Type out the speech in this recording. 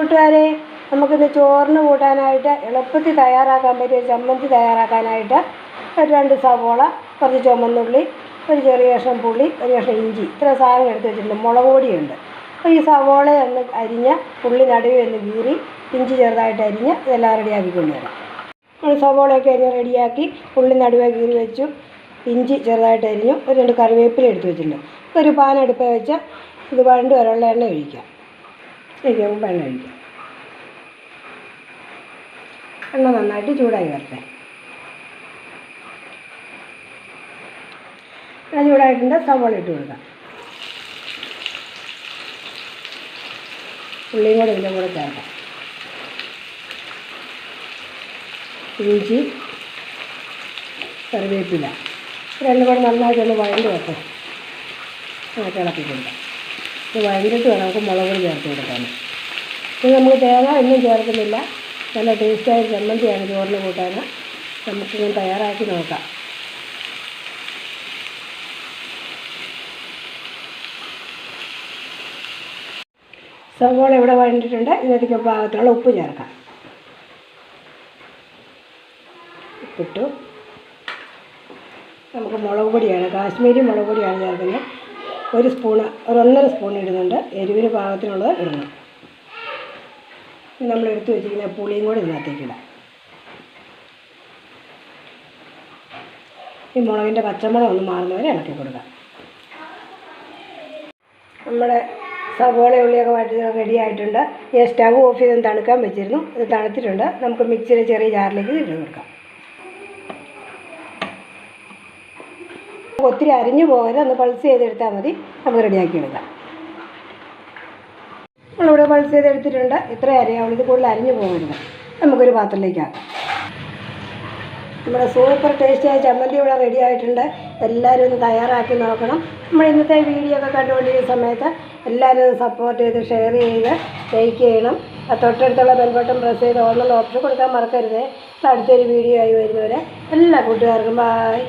കൂട്ടുകാരെ നമുക്കിന്ന് ചോറിന് കൂട്ടാനായിട്ട് എളുപ്പത്തിൽ തയ്യാറാക്കാൻ പറ്റിയ ഒരു ചമ്മന്തി തയ്യാറാക്കാനായിട്ട് ഒരു രണ്ട് സവോള കുറച്ച് ചുമന്നുള്ളി ഒരു ചെറിയ കഷ്ണം പുളി ഒരു കഷ്ണം ഇഞ്ചി ഇത്ര സാധനം എടുത്ത് വെച്ചിട്ടുണ്ട്. മുളക് പൊടിയുണ്ട്. അപ്പോൾ ഈ സവോള ഒന്ന് അരിഞ്ഞ് പുള്ളി നടുവേ ഒന്ന് കീറി ഇഞ്ചി ചെറുതായിട്ട് അരിഞ്ഞ് ഇതെല്ലാം റെഡിയാക്കി കൊണ്ടുവരാം. നമ്മൾ സവോളയൊക്കെ അരിഞ്ഞ് റെഡിയാക്കി പുള്ളി നടുവേ കീറി വെച്ചു ഇഞ്ചി ചെറുതായിട്ട് അരിഞ്ഞു ഒരു രണ്ട് കറിവേപ്പില എടുത്ത് വെച്ചിട്ടുണ്ട്. ഒരു പാൻ അടുപ്പേ വെച്ച് ഇത് വഴണ്ട് വരെയുള്ള എണ്ണ ഒഴിക്കാം. ഒഴിക്കുമ്പോൾ എണ്ണ ഒഴിക്കാം. എണ്ണ നന്നായിട്ട് ചൂടായി വരട്ടെ. എണ്ണ ചൂടായിട്ടുണ്ട് സവോള ഇട്ട് കൊടുക്കാം. ഉള്ളിയും കൂടെ ഇതിന്റെ കൂടെ ചേർക്കാം. ഇഞ്ചി കറിവേപ്പില. രണ്ടും കൂടെ നന്നായിട്ടൊന്ന് വഴണ്ട് വെക്കാം ആ കൊടുക്കാം. ഇത് വഴണ്ടിട്ട് വേണം. നമുക്ക് മുളക് പൊടി ചേർത്ത് കൊടുക്കാൻ ഇത് നമ്മൾ തേങ്ങ ഒന്നും ചേർക്കുന്നില്ല. നല്ല ടേസ്റ്റായ ചമ്മന്തിയാണ് ചോറിന് കൂട്ടാൻ ഞാൻ തയ്യാറാക്കി നോക്കാം. സവോള ഇവിടെ വഴണ്ടിട്ടുണ്ട്. ഇതിലേക്ക് പാകത്തിലുള്ള ഉപ്പ് ചേർക്കാം. ഉപ്പിട്ടു. നമുക്ക് മുളക് പൊടിയാണ് കാശ്മീരി മുളക് പൊടിയാണ് ചേർക്കുന്നത്. ഒരു സ്പൂണ് ഒരു ഒന്നര സ്പൂൺ ഇടുന്നുണ്ട്. എരിവിന് പാകത്തിനുള്ളത് ഇടണം. നമ്മൾ എടുത്തു വെച്ചിരിക്കുന്ന പുളിയും കൂടി ഇതിനകത്തേക്ക് ഇടാം. ഈ മുളകിന്റെ പച്ചമുളക് ഒന്ന് മാറുന്നവരെ ഇളക്കി കൊടുക്കാം. നമ്മുടെ സവോള ഉള്ളിയൊക്കെ വഴറ്റി റെഡി ആയിട്ടുണ്ട്. ഈ സ്റ്റവ് ഓഫ് ചെയ്ത് തണുക്കാൻ വെച്ചിരുന്നു. ഇത് തണുത്തിട്ടുണ്ട്. നമുക്ക് മിക്സിയുടെ ചെറിയ ജാറിലേക്ക് ഇട്ട് കൊടുക്കാം. ഒത്തിരി അരിഞ്ഞു പോകരുത്. ഒന്ന് പൾസ് ചെയ്തെടുത്താൽ മതി. നമുക്ക് റെഡിയാക്കി എടുക്കാം. നമ്മളിവിടെ പൾസ് ചെയ്തെടുത്തിട്ടുണ്ട്. ഇത്ര അരിയാവുള്ളൂ ഇത് കൂടുതൽ അരിഞ്ഞു പോകരുത്. നമുക്കൊരു പാത്രത്തിലേക്കാക്കാം നമ്മുടെ സൂപ്പർ ടേസ്റ്റിയായ ചമ്മന്തി ഇവിടെ റെഡി ആയിട്ടുണ്ട്. എല്ലാവരും ഒന്ന് തയ്യാറാക്കി നോക്കണം. നമ്മൾ ഇന്നത്തെ വീഡിയോ ഒക്കെ കണ്ടുകൊണ്ടിരിക്കുന്ന സമയത്ത് എല്ലാവരും ഒന്ന് സപ്പോർട്ട് ചെയ്ത് ഷെയർ ചെയ്ത് ലൈക്ക് ചെയ്യണം. തൊട്ടടുത്തുള്ള ബെൽബട്ടൺ പ്രസ് ചെയ്ത് ഓൺലൈൻ ഓപ്ഷൻ കൊടുക്കാൻ മറക്കരുത്. അടുത്തൊരു വീഡിയോ ആയി വരുന്നവരെ എല്ലാ കൂട്ടുകാർക്കും ബായ്